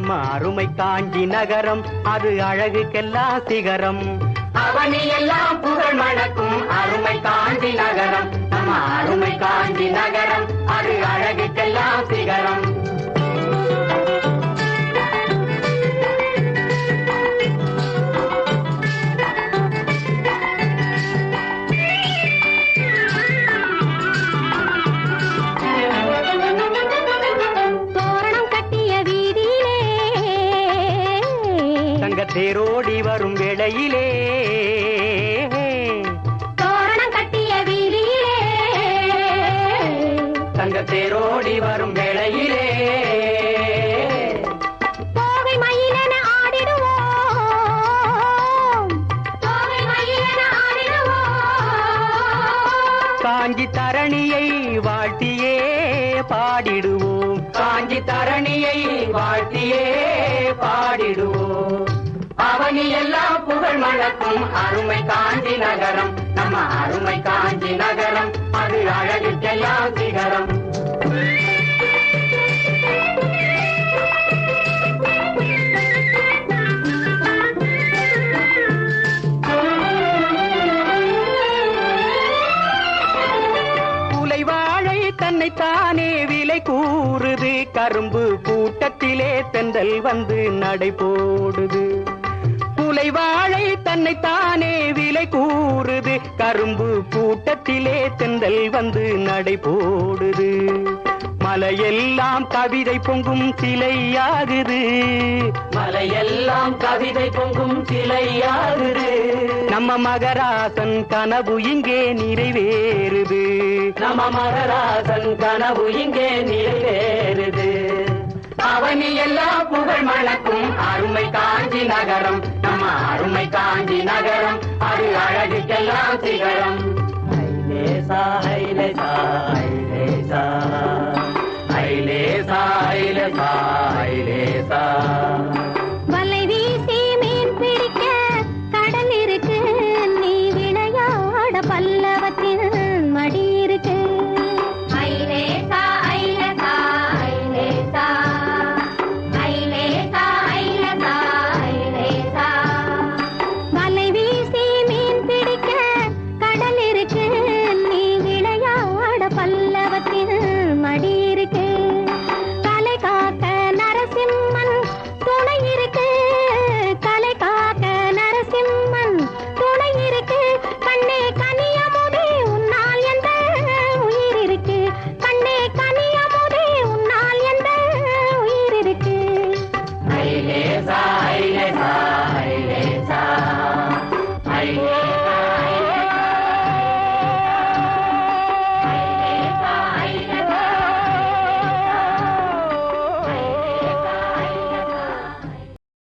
நம்ம அருமை காஞ்சி நகரம் அது அழகுக்கெல்லாம் சிகரம். அவனி எல்லாம் புகழ் மணக்கும் அருமை காஞ்சி நகரம் நம்ம அருமை காஞ்சி நகரம். தேரோடி வரும் வேளையிலே. தோரணம் கட்டிய வீதியிலே. தங்க தேரோடி வரும் வேளையிலே. காஞ்சி தரணியை வாழ்த்தியே பாடிடுவோம். காஞ்சி தரணியை வாழ்த்தியே பாடிடுவோம். எல்லாம் புகழ் மணக்கும் அருமை காஞ்சி நகரம். நம்ம அருமை காஞ்சி நகரம். அது அழகுக்கெல்லாம் சிகரம். தன்னைத்தானே விலை கூறுது. கரும்பு கூட்டத்திலே தென்றல் வந்து நடை போடுது. குலை வாழை தன்னைத்தானே விலை கூறுது. கரும்பு கூட்டத்திலே தென்றல் வந்து நடை போடுது. மலையெல்லாம் கவிதை பொங்கும் சிலையாகுது. மலையெல்லாம் கவிதை பொங்கும் சிலையாகுது. நம்ம மகராசன் கனவு இங்கே நிறைவேறுது. நம மகராசன் கனவு இங்கே நிறைவேறுது. அவனி எல்லாம் புகழ் மணக்கும் அருமை காஞ்சி நகரம். நம்மை தாண்டி நகரம். அது அழகுக்கெல்லாம் சிகரம்.